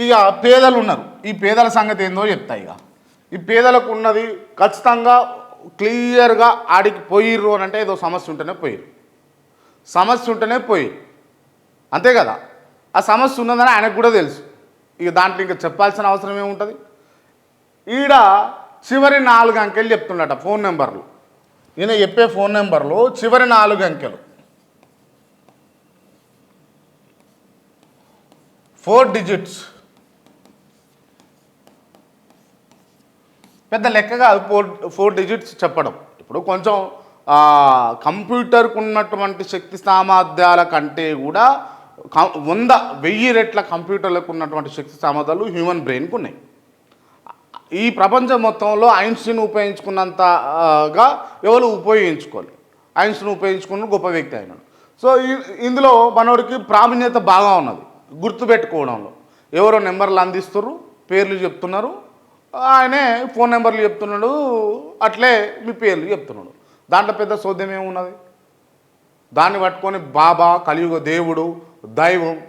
ఇక పేదలు ఉన్నారు. ఈ పేదల సంగతి ఏందో చెప్తా ఇక. ఈ పేదలకు ఉన్నది ఖచ్చితంగా క్లియర్గా ఆడికి పోయిర్రు అని అంటే ఏదో సమస్య ఉంటేనే పోయిరు సమస్య ఉంటేనే పోయిరు అంతే కదా? ఆ సమస్య ఉన్నదని ఆయనకు కూడా తెలుసు. ఇక దాంట్లో ఇంకా చెప్పాల్సిన అవసరం ఏముంటుంది? ఈడ చివరి నాలుగు అంకెలు చెప్తుండట ఫోన్ నెంబర్లు. ఈయన చెప్పే ఫోన్ నెంబర్లు చివరి నాలుగు అంకెలు. ఫోర్ డిజిట్స్ పెద్ద లెక్క కాదు ఫోర్ ఫోర్ డిజిట్స్ చెప్పడం. ఇప్పుడు కొంచెం కంప్యూటర్కు ఉన్నటువంటి శక్తి సామర్థ్యాల కంటే కూడా వంద వెయ్యి రెట్ల కంప్యూటర్లకు ఉన్నటువంటి శక్తి సామర్థ్యాలు హ్యూమన్ బ్రెయిన్కు ఉన్నాయి. ఈ ప్రపంచం మొత్తంలో ఐన్స్టీన్ ఉపయోగించుకున్నంతగా ఎవరు ఉపయోగించుకోవాలి ఐన్స్టీన్ ఉపయోగించుకున్న గొప్ప వ్యక్తి అయినాడు సో ఇందులో మనోడికి ప్రావీణ్యత బాగా ఉన్నది. గుర్తుపెట్టుకోవడంలో. ఎవరో నెంబర్లు అందిస్తున్నారు పేర్లు చెప్తున్నారు ఆయనే ఫోన్ నెంబర్లు చెప్తున్నాడు అట్లే మీ పేర్లు చెప్తున్నాడు. దాంట్లో పెద్ద సోద్యం ఏమున్నది? దాన్ని పట్టుకొని బాబా కలియుగ దేవుడు దైవం